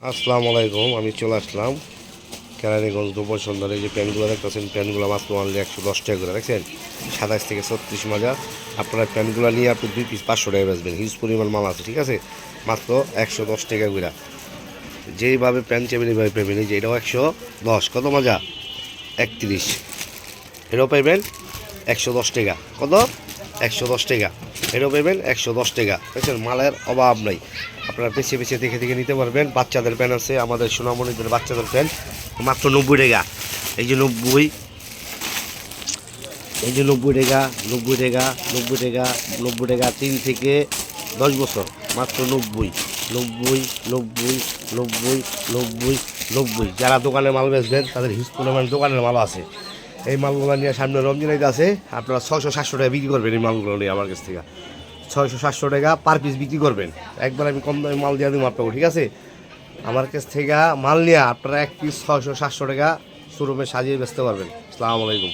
আসসালামু আলাইকুম আমি চলে আসলাম কেরানীগঞ্জ সন্ধ্যার যে প্যান্টগুলো দেখতেছেন প্যান্টগুলো মাত্র আনলে একশো দশ টাকা করে, দেখছেন? সাতাশ থেকে ছত্রিশ মজা আপনারা প্যান্টগুলো নিয়ে আপনি দুই পিস পাঁচশো টাকা বেচবেন। হিউজ পরিমাণ মাল আছে, ঠিক আছে? মাত্র একশো দশ টাকা করে। যেইভাবে প্যান্ট চাইবেন, এইভাবে পাবেন এই যে এটাও একশো দশ। কত মজা একত্রিশ। এটাও পাইবেন একশো দশ টাকা। কত? একশো দশ টাকা। এটাও পাইবেন একশো দশ টাকা। দেখছেন, মালের অভাব নাই। আপনারা বেছে বেছে দেখে দেখে নিতে পারবেন। বাচ্চাদের প্যান্ট আছে, আমাদের সোনামণিদের বাচ্চাদের প্যান্ট মাত্র নব্বই টাকা। এই যে নব্বই, এই যে নব্বই টাকা নব্বই টাকা নব্বই টাকা নব্বই টাকা তিন থেকে দশ বছর। মাত্র নব্বই নব্বই নব্বই নব্বই নব্বই নব্বই। যারা দোকানে মাল বেচবেন, তাদের হিউজ পরিমাণ দোকানের মাল আছে। এই মালগুলো নিয়ে সামনে রমজান আছে। আপনারা ছশো সাতশো টাকা বিক্রি করবেন এই মালগুলো নিয়ে আমার কাছ থেকে। ছয়শো, সাতশো টাকা পার পিস বিক্রি করবেন। একবার আমি কম দামে মাল দিয়ে দিই আপনাকে, ঠিক আছে? আমার কাছ থেকে মাল নিয়ে আপনারা এক পিস ছয়শো, সাতশো টাকা শোরুমে সাজিয়ে বেচতে পারবেন। আসসালামু আলাইকুম।